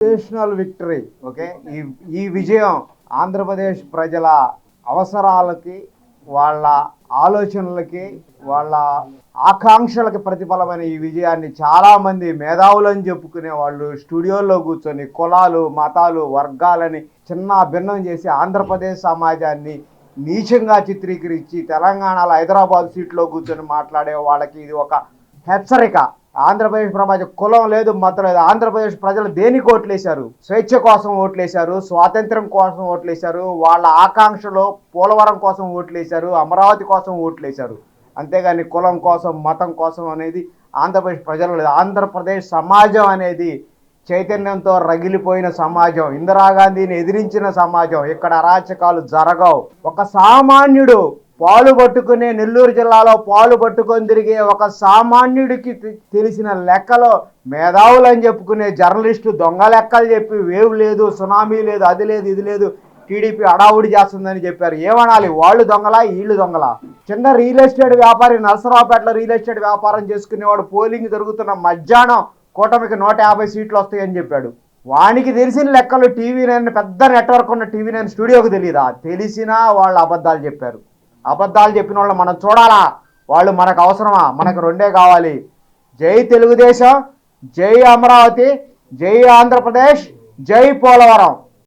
National victory okay ఈ ఈ విజయం ఆంధ్రప్రదేశ్ ప్రజల అవసరాలకి వాళ్ళ ఆలోచనలకి వాళ్ళ ఆకాంక్షలకి ప్రతిఫలమైన ఈ విజయాన్ని చాలామంది మేధావులని చెప్పుకునే వాళ్ళు స్టూడియోల్లో కూర్చొని కులాలు మతాలు వర్గాలని చిన్న భిన్నం చేసి ఆంధ్రప్రదేశ్ సమాజాన్ని నీచంగా చిత్రీకరించి తెలంగాణలో హైదరాబాద్ సీట్లో కూర్చొని మాట్లాడే వాళ్ళకి ఇది ఒక హెచ్చరిక. ఆంధ్రప్రదేశ్ ప్రపంచ కులం లేదు మతం లేదు. ఆంధ్రప్రదేశ్ ప్రజలు దేనికి ఓట్లేశారు స్వేచ్ఛ కోసం ఓట్లేశారు స్వాతంత్రం కోసం ఓట్లేశారు వాళ్ళ ఆకాంక్షలో పోలవరం కోసం ఓట్లేశారు అమరావతి కోసం ఓట్లేశారు. అంతేగాని కులం కోసం మతం కోసం అనేది ఆంధ్రప్రదేశ్ ప్రజలు లేదు. ఆంధ్రప్రదేశ్ సమాజం అనేది చైతన్యంతో రగిలిపోయిన సమాజం ఇందిరాగాంధీని ఎదిరించిన సమాజం. ఇక్కడ అరాచకాలు జరగవు. ఒక సామాన్యుడు పాలు పట్టుకునే నెల్లూరు జిల్లాలో పాలు పట్టుకొని తిరిగే ఒక సామాన్యుడికి తెలిసిన లెక్కలో మేధావులు అని చెప్పుకునే జర్నలిస్టు దొంగ లెక్కలు చెప్పి వేవ్ లేదు సునామీ లేదు అది లేదు ఇది లేదు టీడీపీ అడావుడి చేస్తుందని చెప్పారు. ఏమనాలి? వాళ్ళు దొంగలా వీళ్ళు దొంగలా? చిన్న రియల్ ఎస్టేట్ వ్యాపారి నరసరావుపేటలో రియల్ ఎస్టేట్ వ్యాపారం చేసుకునేవాడు పోలింగ్ జరుగుతున్న మధ్యాహ్నం కూటమికి నూట యాభై సీట్లు వస్తాయని చెప్పాడు. వానికి తెలిసిన లెక్కలు టీవీ నైన్ పెద్ద నెట్వర్క్ ఉన్న టీవీ నైన్ స్టూడియోకి తెలియదా తెలిసినా వాళ్ళు అబద్ధాలు చెప్పారు. అబద్ధాలు చెప్పిన వాళ్ళు మనం చూడాలా? వాళ్ళు మనకు అవసరమా? మనకు రెండే కావాలి. జై తెలుగుదేశం జై అమరావతి జై ఆంధ్రప్రదేశ్ జై పోలవరం.